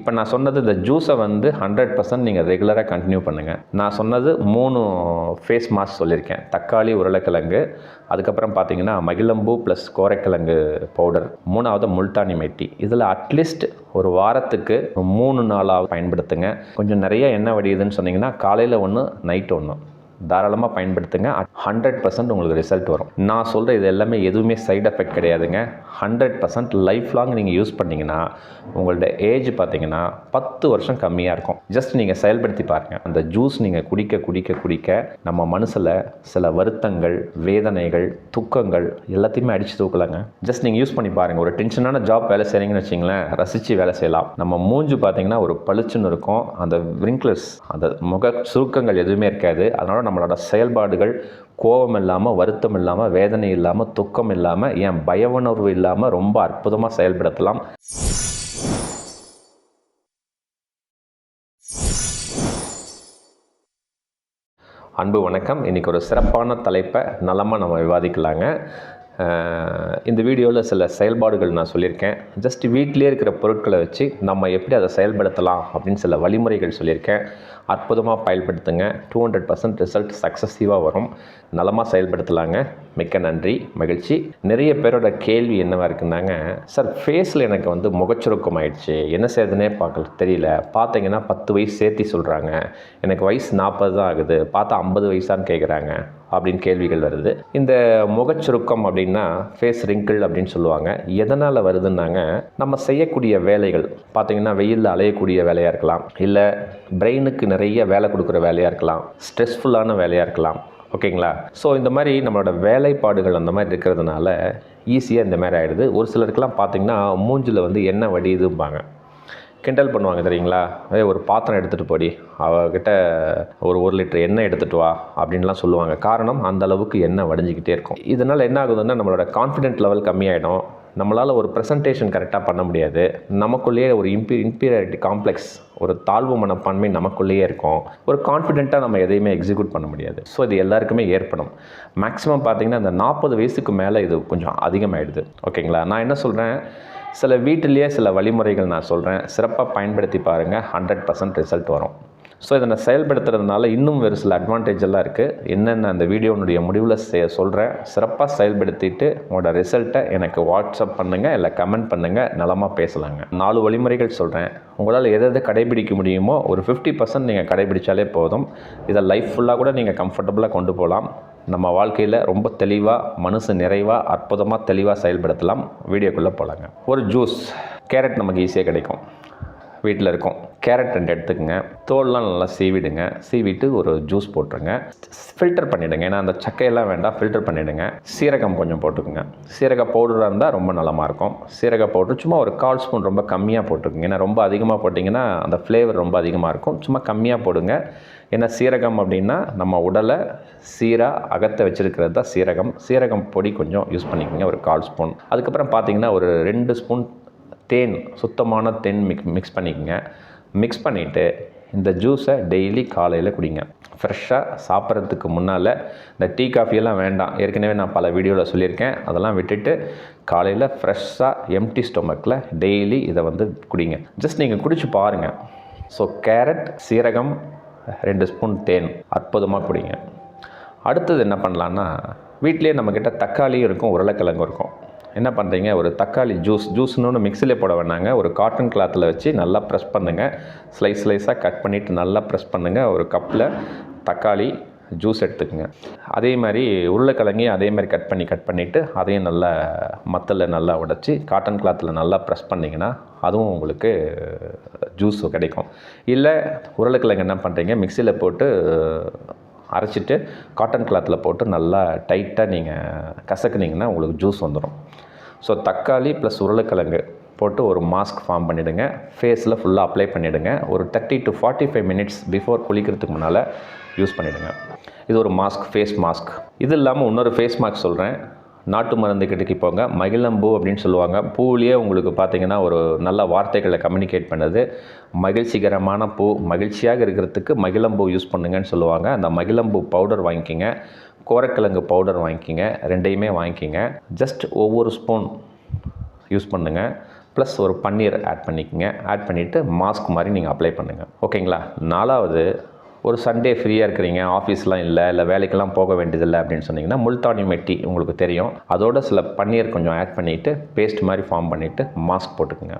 இப்போ நான் சொன்னது இந்த ஜூஸை வந்து ஹண்ட்ரட் பர்சன்ட் நீங்கள் ரெகுலராக கண்டினியூ பண்ணுங்கள் நான் சொன்னது மூணு ஃபேஸ் மாஸ்க் சொல்லியிருக்கேன். தக்காளி உருளைக்கிழங்கு அதுக்கப்புறம் பார்த்தீங்கன்னா மகிழம்பூ ப்ளஸ் கோரைக்கிழங்கு பவுடர் மூணாவது முல்தானி மெட்டி இதில் அட்லீஸ்ட் ஒரு வாரத்துக்கு மூணு நாளாக பயன்படுத்துங்க. கொஞ்சம் நிறைய எண்ணெய் வடியுதுன்னு சொன்னீங்கன்னா காலையில் ஒன்று நைட்டு ஒன்று தாராளமாக பயன்படுத்துங்க. ஹண்ட்ரட் பர்சன்ட் உங்களுக்கு ரிசல்ட் வரும். நான் சொல்கிற இது எல்லாமே எதுவுமே சைட் எஃபெக்ட் கிடையாதுங்க. ஹண்ட்ரட் பர்சன்ட் லைஃப் லாங் நீங்கள் யூஸ் பண்ணிங்கன்னா உங்களோட ஏஜ் பார்த்தீங்கன்னா பத்து வருஷம் கம்மியாக இருக்கும். ஜஸ்ட் நீங்கள் செயல்படுத்தி பாருங்கள் அந்த ஜூஸ் நீங்கள் குடிக்க குடிக்க குடிக்க நம்ம மனசில் சில வருத்தங்கள் வேதனைகள் துக்கங்கள் எல்லாத்தையுமே அடித்து தூக்கலாங்க. ஜஸ்ட் நீங்கள் யூஸ் பண்ணி பாருங்கள் ஒரு டென்ஷனான ஜாப் வேலை செய்கிறீங்கன்னு வச்சிங்களேன் ரசித்து வேலை செய்யலாம். நம்ம மூஞ்சு பார்த்தீங்கன்னா ஒரு பளிச்சுன்னு இருக்கும். அந்த விரிங்க்லர்ஸ் அந்த முக சுருக்கங்கள் எதுவுமே இருக்காது. அதனால் நம்மளோட செயல்பாடுகள் கோபம் இல்லாமல் வருத்தம் இல்லாமல் வேதனை இல்லாமல் துக்கம் இல்லாமல் ஏன் பய உணர்வு இல்லாமல் ரொம்ப அற்புதமாக செயல்படுத்தலாம். அன்பு வணக்கம். இன்றைக்கி ஒரு சிறப்பான தலைப்பை நலமாக நம்ம விவாதிக்கலாங்க. இந்த வீடியோவில் சில செயல்பாடுகள் நான் சொல்லியிருக்கேன். ஜஸ்ட் வீட்டிலே இருக்கிற பொருட்களை வச்சு நம்ம எப்படி அதை செயல்படுத்தலாம் அப்படின்னு சில வழிமுறைகள் சொல்லியிருக்கேன். அற்புதமாக பயன்படுத்துங்க. டூ ஹண்ட்ரட் பர்சன்ட் ரிசல்ட் சக்ஸஸிவாக வரும். நலமாக செயல்படுத்தலாங்க. மிக்க நன்றி. மகிழ்ச்சி. நிறைய பேரோட கேள்வி என்னவாக இருக்குன்னாங்க சார் ஃபேஸில் எனக்கு வந்து முகச்சுருக்கம் ஆயிடுச்சு. என்ன செய்யறதுனே பார்க்கல தெரியல. பார்த்தீங்கன்னா பத்து வயசு சேர்த்தி சொல்கிறாங்க எனக்கு வயசு நாற்பது தான் ஆகுது. பார்த்தா ஐம்பது வயசான்னு கேட்குறாங்க அப்படின்னு கேள்விகள் வருது. இந்த முகச்சுருக்கம் அப்படின்னா ஃபேஸ் ரிங்கிள் அப்படின்னு சொல்லுவாங்க. எதனால் வருதுன்னாங்க நம்ம செய்யக்கூடிய வேலைகள். பார்த்தீங்கன்னா வெயிலில் அலையக்கூடிய வேலையாக இருக்கலாம். இல்லை பிரெயினுக்கு நிறைய வேலை கொடுக்குற வேலையாக இருக்கலாம். ஸ்ட்ரெஸ்ஃபுல்லான வேலையாக இருக்கலாம். ஓகேங்களா? ஸோ இந்த மாதிரி நம்மளோட வேலைப்பாடுகள் அந்த மாதிரி இருக்கிறதுனால ஈஸியாக இந்த மாதிரி ஆகிடுது ஒரு சிலருக்கெல்லாம் பார்த்திங்கன்னா மூஞ்சில் வந்து எண்ணெய் வடியுதும்பாங்க. கிண்டல் பண்ணுவாங்க தெரியுங்களா? அதே ஒரு பாத்திரம் எடுத்துகிட்டு போடி. அவகிட்ட ஒரு ஒரு லிட்டர் எண்ணெய் எடுத்துகிட்டு வா அப்படின்லாம் சொல்லுவாங்க. காரணம் அந்த அளவுக்கு எண்ணெய் வடிஞ்சிக்கிட்டே இருக்கும். இதனால் என்ன ஆகுதுன்னா நம்மளோட கான்ஃபிடென்ட் லெவல் கம்மியாயிடும். நம்மளால் ஒரு ப்ரெசன்டேஷன் கரெக்டாக பண்ண முடியாது. நமக்குள்ளேயே ஒரு இம்பி இன்பீரியாரிட்டி காம்ப்ளெக்ஸ் ஒரு தாழ்வு மனப்பான்மை நமக்குள்ளேயே இருக்கும். ஒரு கான்ஃபிடென்ட்டாக நம்ம எதையுமே எக்ஸிக்யூட் பண்ண முடியாது. ஸோ இது எல்லாருக்குமே ஏற்படும். மேக்ஸிமம் பார்த்தீங்கன்னா அந்த நாற்பது வயசுக்கு மேலே இது கொஞ்சம் அதிகமாகிடுது ஓகேங்களா நான் என்ன சொல்கிறேன் சில வீட்டிலேயே சில வழிமுறைகள் நான் சொல்கிறேன் சிறப்பாக பயன்படுத்தி பாருங்கள் ஹண்ட்ரட் பர்சன்ட் ரிசல்ட் வரும். ஸோ இதை நான் செயல்படுத்துறதுனால இன்னும் வேறு சில அட்வான்டேஜ் எல்லாம் இருக்குது என்னென்ன அந்த வீடியோனுடைய முடிவில் செய்ய சொல்கிறேன் சிறப்பாக செயல்படுத்திட்டு உங்களோட ரிசல்ட்டை எனக்கு வாட்ஸ்அப் பண்ணுங்கள் இல்லை கமெண்ட் பண்ணுங்கள் நலமாக பேசலாங்க. நாலு வழிமுறைகள் சொல்கிறேன் உங்களால் எதை எதை கடைபிடிக்க முடியுமோ ஒரு ஃபிஃப்டி பர்சன்ட் நீங்கள் கடைபிடிச்சாலே போதும். இதை லைஃப் ஃபுல்லாக கூட நீங்கள் கம்ஃபர்டபுளாக கொண்டு போகலாம். நம்ம வாழ்க்கையில் ரொம்ப தெளிவாக மனசு நிறைவாக அற்புதமாக தெளிவாக செயல்படுத்தலாம். வீடியோக்குள்ளே போகலாங்க ஒரு ஜூஸ் கேரட் நமக்கு ஈஸியாக கிடைக்கும். வீட்டில் இருக்கும். கேரட் ரெண்டு எடுத்துக்கோங்க. தோல்லாம் நல்லா சீவிடுங்க. சீவிட்டு ஒரு ஜூஸ் போட்டுருங்க. ஃபில்டர் பண்ணிவிடுங்க ஏன்னா அந்த சக்கையெல்லாம் வேண்டாம். ஃபில்டர் பண்ணிவிடுங்க சீரகம் கொஞ்சம் போட்டுக்கோங்க. சீரக பவுடராக இருந்தால் ரொம்ப நல்லமாக இருக்கும். சீரக பவுடர் சும்மா ஒரு கால் ஸ்பூன் ரொம்ப கம்மியாக போட்டுக்கோங்க. ஏன்னா ரொம்ப அதிகமாக போட்டிங்கன்னா அந்த ஃப்ளேவர் ரொம்ப அதிகமாக இருக்கும். சும்மா கம்மியாக போடுங்க. ஏன்னா சீரகம் அப்படின்னா நம்ம உடலை சீராக அகத்தை வச்சுருக்கிறது தான் சீரகம். சீரகம் பொடி கொஞ்சம் யூஸ் பண்ணிக்கோங்க. ஒரு கால் ஸ்பூன் அதுக்கப்புறம் பார்த்திங்கன்னா ஒரு ரெண்டு ஸ்பூன் தேன் சுத்தமான தேன் மிக் மிக்ஸ் பண்ணிக்கோங்க. மிக்ஸ் பண்ணிவிட்டு இந்த ஜூஸை டெய்லி காலையில் குடிங்க. ஃப்ரெஷ்ஷாக சாப்பிட்றதுக்கு முன்னால் இந்த டீ காஃபியெல்லாம் வேண்டாம். ஏற்கனவே நான் பல வீடியோவில் சொல்லியிருக்கேன். அதெல்லாம் விட்டுட்டு காலையில் ஃப்ரெஷ்ஷாக எம்டி ஸ்டொமக்கில் டெய்லி இதை வந்து குடிங்க. ஜஸ்ட் நீங்கள் குடிச்சு பாருங்கள் ஸோ கேரட் சீரகம் ரெண்டு ஸ்பூன் தேன் அற்புதமாக குடிங்க. அடுத்தது என்ன பண்ணலான்னா வீட்டிலே நம்மக்கிட்ட தக்காளியும் இருக்கும் உருளைக்கிழங்கும் இருக்கும். என்ன பண்ணுறீங்க ஒரு தக்காளி ஜூஸ் ஜூஸ்னு மிக்சிலே போட வேணாங்க. ஒரு காட்டன் கிளாத்தில் வச்சு நல்லா ப்ரெஸ் பண்ணுங்கள் ஸ்லைஸ் ஸ்லைஸாக கட் பண்ணிவிட்டு நல்லா ப்ரெஸ் பண்ணுங்கள் ஒரு கப்பில் தக்காளி ஜூஸ் எடுத்துக்கோங்க. அதே மாதிரி உருளைக்கிழங்கையும் அதே மாதிரி கட் பண்ணி கட் பண்ணிவிட்டு அதையும் நல்லா மத்தலில் நல்லா உடச்சி காட்டன் கிளாத்தில் நல்லா ப்ரெஸ் பண்ணிங்கன்னா அதுவும் உங்களுக்கு ஜூஸ் கிடைக்கும். இல்லை உருளைக்கிழங்கு என்ன பண்ணுறீங்க மிக்சியில் போட்டு அரைச்சிட்டு காட்டன் கிளாத்தில் போட்டு நல்லா டைட்டாக நீங்கள் கசக்குனீங்கன்னா உங்களுக்கு ஜூஸ் வந்துடும் ஸோ தக்காளி ப்ளஸ் உருளைக்கிழங்கு போட்டு ஒரு மாஸ்க் ஃபார்ம் பண்ணிவிடுங்க ஃபேஸில் ஃபுல்லாக அப்ளை பண்ணிவிடுங்க ஒரு thirty to forty five minutes before குளிக்கிறதுக்கு முன்னால் யூஸ் பண்ணிவிடுங்க இது ஒரு மாஸ்க் ஃபேஸ் மாஸ்க் இது இல்லாமல் இன்னொரு ஃபேஸ் மாஸ்க் சொல்கிறேன் நாட்டு மருந்து கிட்டக்கு போங்க. மகிழம்பூ அப்படின்னு சொல்லுவாங்க. பூவிலேயே உங்களுக்கு பார்த்தீங்கன்னா ஒரு நல்ல வார்த்தைகளை கம்யூனிகேட் பண்ணுது. மகிழ்ச்சிகரமான பூ மகிழ்ச்சியாக இருக்கிறதுக்கு மகிழம்பூ யூஸ் பண்ணுங்கன்னு சொல்லுவாங்க. அந்த மகிழம்பூ பவுடர் வாங்கிக்கிங்க. கோரக்கிழங்கு பவுடர் வாங்கிக்கிங்க. ரெண்டையுமே வாங்கிக்கிங்க. ஜஸ்ட் ஒவ்வொரு ஸ்பூன் யூஸ் பண்ணுங்கள் ப்ளஸ் ஒரு பன்னீர் ஆட் பண்ணிக்கோங்க. ஆட் பண்ணிவிட்டு மாஸ்க் மாதிரி நீங்கள் அப்ளை பண்ணுங்கள் ஓகேங்களா நாலாவது ஒரு சண்டே ஃப்ரீயாக இருக்கிறீங்க ஆஃபீஸ்லாம் இல்லை இல்லை வேலைக்கெல்லாம் போக வேண்டியதில்லை அப்படின்னு சொன்னீங்கன்னா முல்தானி மெட்டி உங்களுக்கு தெரியும். அதோட சில பன்னீர் கொஞ்சம் ஆட் பண்ணிவிட்டு பேஸ்ட் மாதிரி ஃபார்ம் பண்ணிவிட்டு மாஸ்க் போட்டுக்குங்க.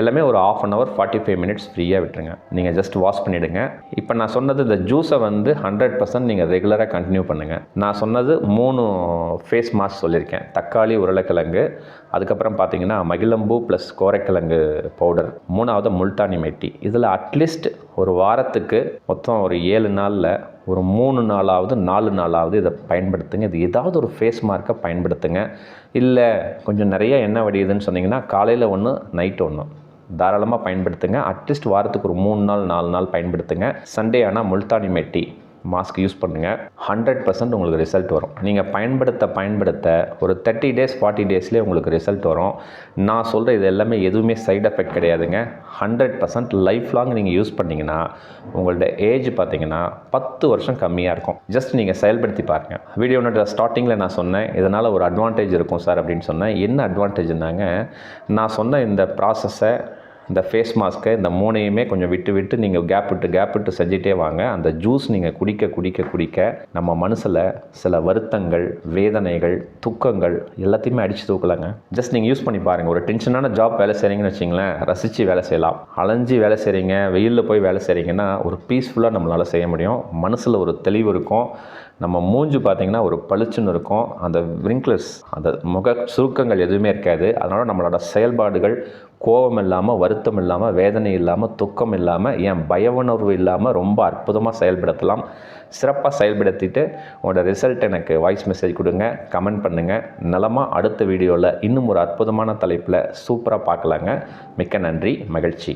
எல்லாமே ஒரு half an hour forty five minutes ஃப்ரீயாக விட்டுருங்க. நீங்கள் ஜஸ்ட் வாஷ் பண்ணிவிடுங்க இப்போ நான் சொன்னது இந்த ஜூஸை வந்து ஹண்ட்ரட் பர்சன்ட் நீங்கள் ரெகுலராக கண்டினியூ பண்ணுங்கள் நான் சொன்னது மூணு ஃபேஸ் மாஸ்க் சொல்லியிருக்கேன். தக்காளி உருளைக்கிழங்கு அதுக்கப்புறம் பார்த்தீங்கன்னா மகிழம்பூ ப்ளஸ் கோரைக்கிழங்கு பவுடர் மூணாவது முல்தானி மெட்டி இதில் அட்லீஸ்ட் ஒரு வாரத்துக்கு மொத்தம் ஒரு ஏழு நாளில் ஒரு மூணு நாளாவது நாலு நாளாவது இதை பயன்படுத்துங்க. இது ஏதாவது ஒரு ஃபேஸ் மார்க்கை பயன்படுத்துங்க. இல்லை கொஞ்சம் நிறைய எண்ணெய் வடியுதுன்னு சொன்னிங்கன்னா காலையில் ஒன்று நைட் ஒன்று தாராளமாக பயன்படுத்துங்க. அட்லீஸ்ட் வாரத்துக்கு ஒரு மூணு நாள் நாலு நாள் பயன்படுத்துங்க. சண்டே ஆனால் முல்தானி மெட்டி மாஸ்க் யூஸ் பண்ணுங்கள் ஹண்ட்ரட் பர்சன்ட் உங்களுக்கு ரிசல்ட் வரும். நீங்கள் பயன்படுத்த பயன்படுத்த ஒரு தேர்ட்டி டேஸ் ஃபார்ட்டி டேஸ்லேயே உங்களுக்கு ரிசல்ட் வரும். நான் சொல்கிற இது எல்லாமே எதுவுமே சைட் எஃபெக்ட் கிடையாதுங்க. ஹண்ட்ரட் பர்சன்ட் லைஃப் லாங் நீங்கள் யூஸ் பண்ணிங்கன்னா உங்களோட ஏஜ் பார்த்தீங்கன்னா பத்து வருஷம் கம்மியாக இருக்கும். ஜஸ்ட் நீங்கள் செயல்படுத்தி பாருங்கள் வீடியோனோட ஸ்டார்டிங்கில் நான் சொன்னேன். இதனால் ஒரு அட்வான்டேஜ் இருக்கும் சார் அப்படின்னு சொன்னேன். என்ன அட்வான்டேஜ்னாங்க நான் சொன்ன இந்த ப்ராசஸை இந்த ஃபேஸ் மாஸ்க்கை இந்த மூணையுமே கொஞ்சம் விட்டு விட்டு நீங்கள் கேப் விட்டு கேப் விட்டு செஞ்சிட்டே வாங்க. அந்த ஜூஸ் நீங்கள் குடிக்க குடிக்க குடிக்க நம்ம மனசில் சில வருத்தங்கள் வேதனைகள் துக்கங்கள் எல்லாத்தையுமே அடித்து தூக்கலாங்க. ஜஸ்ட் நீங்கள் யூஸ் பண்ணி பாருங்கள் ஒரு டென்ஷனான ஜாப் வேலை செய்கிறீங்கன்னு வச்சிங்களேன் ரசித்து வேலை செய்யலாம். அலைஞ்சு வேலை செய்கிறீங்க வெயிலில் போய் வேலை செய்கிறீங்கன்னா ஒரு பீஸ்ஃபுல்லாக நம்மளால் செய்ய முடியும். மனசில் ஒரு தெளிவு இருக்கும். நம்ம மூஞ்சு பார்த்திங்கன்னா ஒரு பளிச்சுன்னு இருக்கும். அந்த விரிங்க்லர்ஸ் அந்த முக சுருக்கங்கள் எதுவுமே இருக்காது. அதனால் நம்மளோட செயல்பாடுகள் கோபம் இல்லாமல் வருத்தம் இல்லாமல் வேதனை இல்லாமல் துக்கம் இல்லாமல் என் பய உணர்வு இல்லாமல் ரொம்ப அற்புதமாக செயல்படுத்தலாம். சிறப்பாக செயல்படுத்திட்டு உங்களோட ரிசல்ட் எனக்கு வாய்ஸ் மெசேஜ் கொடுங்க கமெண்ட் பண்ணுங்கள் நலமாக அடுத்த வீடியோவில் இன்னும் ஒரு அற்புதமான தலைப்பில் சூப்பராக பார்க்கலாங்க. மிக்க நன்றி மகிழ்ச்சி.